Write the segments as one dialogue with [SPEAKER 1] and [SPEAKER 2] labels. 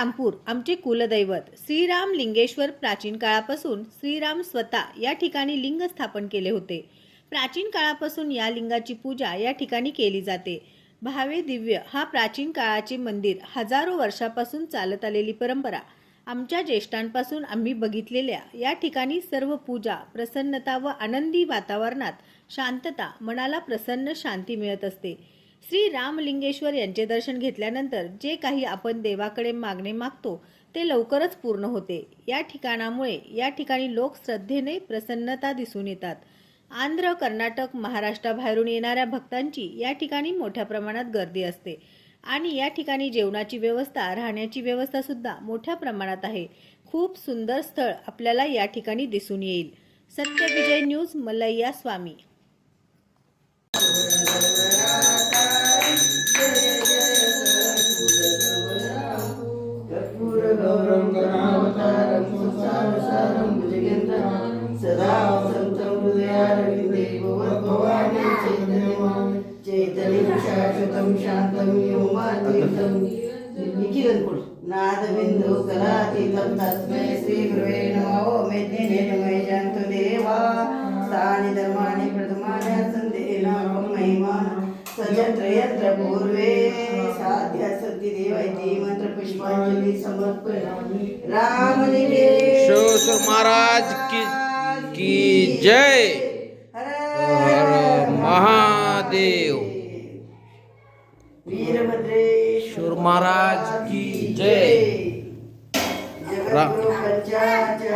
[SPEAKER 1] रामपूर आमचे कुलदैवत श्रीराम लिंगेश्वर प्राचीन काळापासून श्रीराम स्वतः या ठिकाणी लिंग स्थापन केले होते. प्राचीन काळापासून या लिंगाची पूजा या ठिकाणी केली जाते. भावे दिव्य हा प्राचीन काळाचे मंदिर हजारो वर्षापासून चालत आलेली परंपरा. आमच्या ज्येष्ठांपासून आम्ही बघितलेल्या या ठिकाणी सर्व पूजा प्रसन्नता व आनंदी वातावरणात शांतता मनाला प्रसन्न शांती मिळत असते. श्री रामलिंगेश्वर यांचे दर्शन घेतल्यानंतर जे काही आपण देवाकडे मागणे मागतो ते लवकरच पूर्ण होते. या ठिकाणामुळे या ठिकाणी लोक श्रद्धेने प्रसन्नता दिसून येतात. आंध्र कर्नाटक महाराष्ट्राबाहेरून येणाऱ्या भक्तांची या ठिकाणी मोठ्या प्रमाणात गर्दी असते. आणि या ठिकाणी जेवणाची व्यवस्था राहण्याची व्यवस्था सुद्धा मोठ्या प्रमाणात आहे. खूप सुंदर स्थळ आपल्याला या ठिकाणी दिसून येईल. सत्यविजय न्यूज मलैया स्वामी
[SPEAKER 2] नादबिन्दु कलातीतं तस्मै श्रीगुरुवे नमो। मेदिने देवा। तानि धर्माणि प्रथमानि यत्र पूर्वे। साध्या सती समर्पयामि रामलिंगे
[SPEAKER 3] शेषर महाराज की की जय। हर महादेव। महाराज की जय। रा-
[SPEAKER 2] जगद्गुरु पंचाचार्य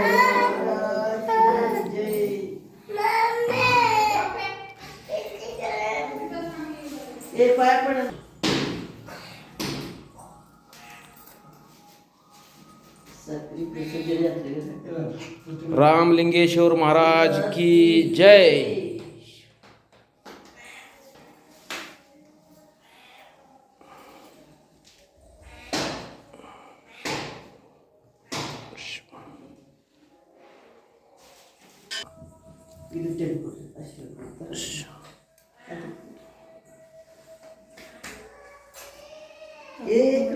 [SPEAKER 2] महाराज की जय। इरिटेट होतं असे एक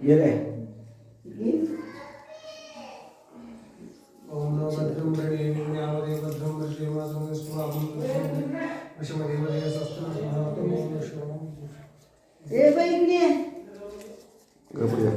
[SPEAKER 3] ये रे. ओम नमः
[SPEAKER 2] मध्यम प्रणयिनी ज्ञानदे मध्यम
[SPEAKER 4] वर्षे मासमे स्वामी वशमदे वदे सस्तु समातमो नमः ए बाई
[SPEAKER 2] इकडे कपड्या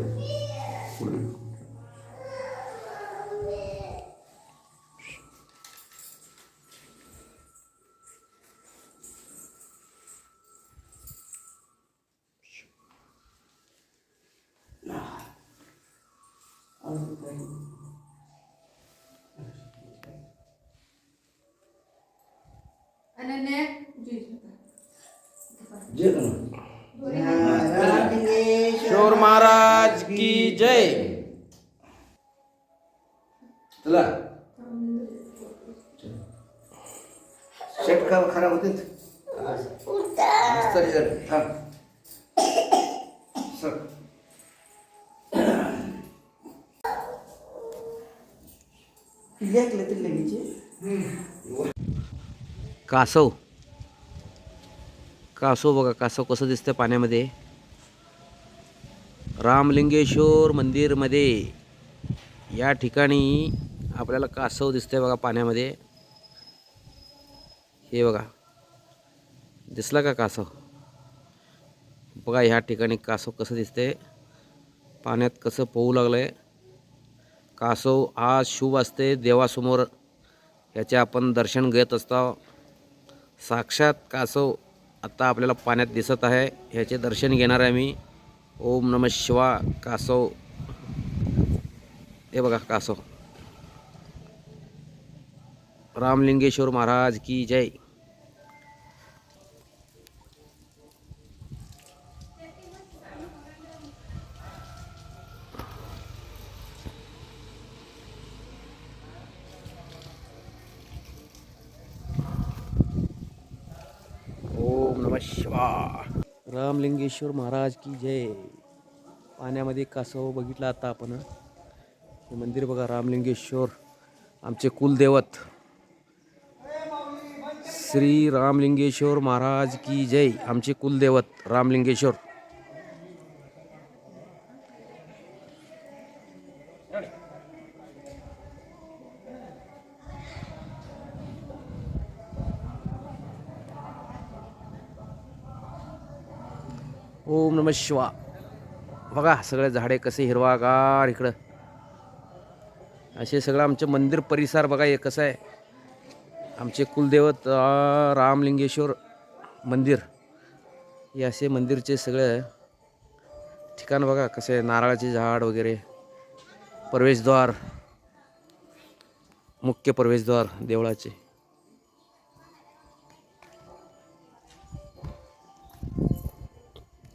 [SPEAKER 3] शोर महाराज की जय
[SPEAKER 5] चला षटका खराब होते सर
[SPEAKER 2] लेख
[SPEAKER 3] कासव. कासव बघा कासव कसं दिसतं पाण्यामध्ये. रामलिंगेश्वर मंदिरमध्ये. या ठिकाणी आपल्याला कासव दिसतंय बघा पाण्यामध्ये. हे बघा. दिसला का कासव? बघा ह्या ठिकाणी कासव कसं दिसतंय. पाण्यात कसं पोहू लागलंय. कासव हा शुभ असते देवासमोर. याचे आपण दर्शन घेत असतो. साक्षात कासव आता आपल्याला पाण्यात दिसत आहे. ह्याचे दर्शन घेणार आहे मी. ओम नम शिवा कासव. हे बघा कासव. रामलिंगेश्वर महाराज की जय. ओम शिवा. रामलिंगेश्वर महाराज की जय. पाण्यामध्ये कासव बघितला आता आपण हे मंदिर बघा रामलिंगेश्वर आमचे कुलदैवत. श्री रामलिंगेश्वर महाराज की जय आमचे कुलदैवत रामलिंगेश्वर. ओम नम शिवा. बघा सगळे झाडे कसे हिरवागार इकडं. असे सगळं आमचं मंदिर परिसर बघा हे कसं आहे. आमचे कुलदैवत रामलिंगेश्वर मंदिर. हे असे मंदिरचे सगळं ठिकाण बघा कसं आहे. नारळाचे झाड वगैरे प्रवेशद्वार मुख्य प्रवेशद्वार देवळाचे.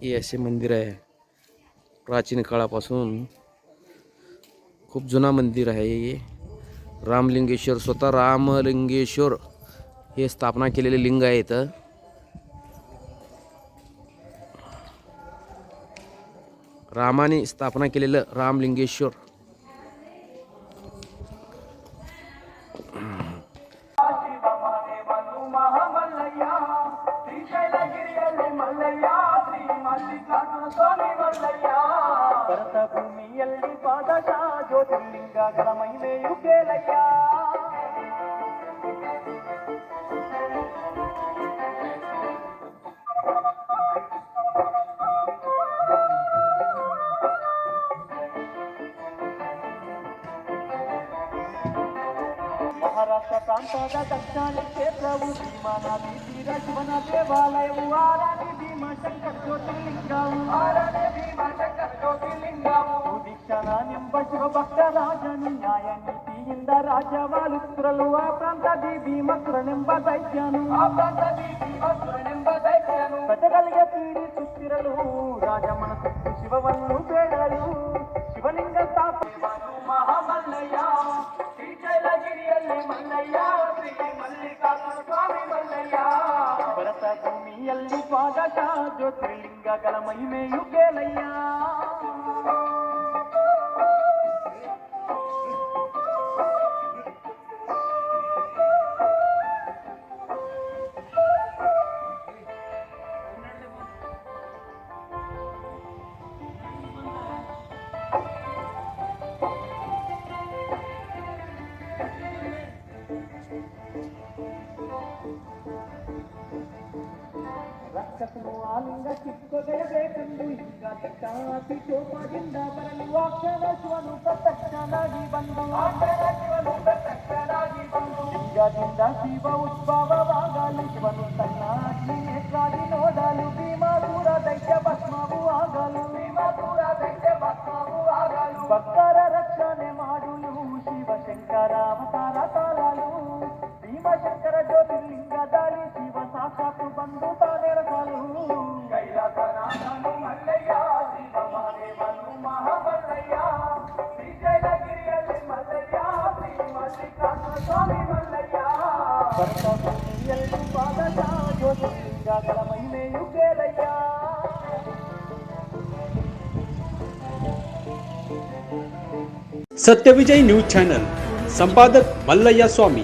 [SPEAKER 3] हे असे मंदिर आहे. प्राचीन काळापासून खूप जुना मंदिर आहे हे. रामलिंगेश्वर स्वतः रामलिंगेश्वर हे स्थापना केलेले लिंग आहे इथं. रामाने स्थापना केलेलं रामलिंगेश्वर.
[SPEAKER 5] ಭರತ ಭೂಮಿಯಲ್ಲಿ ಪಾದಶ ಜ್ಯೋತಿರ್ಲಿಂಗಗಳ ಮಹಿಮೆಯು ಕೇಳಯ್ಯ ಮಹಾರಾಷ್ಟ್ರ ಪ್ರಾಂತದ ದಕ್ಷಿಣ ಕ್ಷೇತ್ರವು ಭೀಮಾ ನದಿ ತೀರ ಶಿವನ ದೇವಾಲಯವು ಆರಾಣಿ ಭೀಮಶಂಕರ ಜ್ಯೋತಿರ್ಲಿಂಗವು ಆರಾಣಿ ಭೀಮಶಂಕರ ಜ್ಯೋತಿರ್ಲಿಂಗವು ದೀಕ್ಷಾನೆಂಬ ಶಿವಭಕ್ತರಾಜನು ನ್ಯಾಯ ನೀತಿಯಿಂದ ರಾಜ್ಯವಾಳುತ್ತಿರಲು ಆ ಪ್ರಾಂತದಿ ಭೀಮಸುರನೆಂಬ ದೈತ್ಯನು ಆ ಪ್ರಾಂತದಿ ಭೀಮಸುರನೆಂಬ ದೈತ್ಯನು ಪ್ರಜೆಗಳಿಗೆ ಪೀಡಿಸುತ್ತಿರಲು ರಾಜ ಮನಸ್ಸು ಶಿವವನ್ನು ಬೇಡಲು ಭೂಮಿಯಲ್ಲಿ ಸ್ವಾಗತ ಜ್ಯೋತಿರ್ಲಿಂಗಗಳ ಮಹಿಮೆಯು ಕೇಳಯ್ಯ ರಕ್ಷಸನು ಆಲಿಂಗ ಕಿತ್ತೊಗೆಯಬೇಕೆಂದು ಹಿಂಗ ದಿಟ್ಟಾತಿ ಕೋಪದಿಂದ ಬರಲು ಅಕ್ಷರ ಶಿವನು ಪ್ರತ್ಯಕ್ಷನಾಗಿ ಬಂದು ಅಕ್ಷರ ಶಿವನು ಪ್ರತ್ಯಕ್ಷನಾಗಿ ಬಂದು ಲಿಂಗದಿಂದ ಶಿವ ಉದ್ಭವವಾಗಲು ಶಿವನು ತನ್ನ ಅಗ್ನಿ ನೇತ್ರಾದಿ ನೋಡಲು ಭೀಮಾಸುರ ದೈತ್ಯ ಭಸ್ಮವು ಆಗಲು ಭೀಮಾಸುರ ದೈತ್ಯ ಭಸ್ಮವು ಆಗಲು ಭಕ್ತರ ರಕ್ಷಣೆ ಮಾಡಲು ಶಿವಶಂಕರ ಅವತಾರ ತಾಳಲು ಭೀಮಶಂಕರ ಜ್ಯೋತಿರ್ಲಿಂಗ ದಾಳಿ ಶಿವ ಸಾಕ್ಷಾತ್ ಬಂದು ತಾನೆರಸಲು ಕೈಲಾಸನಾಥನು ಮಲ್ಲಯ್ಯ ಶಿವ ಮಹಾದೇವನು ಮಹಾಮಲ್ಲಯ್ಯ ಶ್ರೀಶೈಲಗಿರಿಯಲ್ಲಿ ಮಲ್ಲಯ್ಯ ಶ್ರೀ ಮಲ್ಲಿಕಾರ್ಜುನ ಸ್ವಾಮಿ ಮಲ್ಲಯ್ಯ ಭಕ್ತ ಭೂಮಿಯಲ್ಲಿ ಪಾದಶ ಜ್ಯೋತಿರ್ಲಿಂಗಗಳ ಮಹಿಮೆಯು ಕೇಳಯ್ಯ
[SPEAKER 6] सत्यविजय न्यूज चॅनल संपादक मल्लय्या स्वामी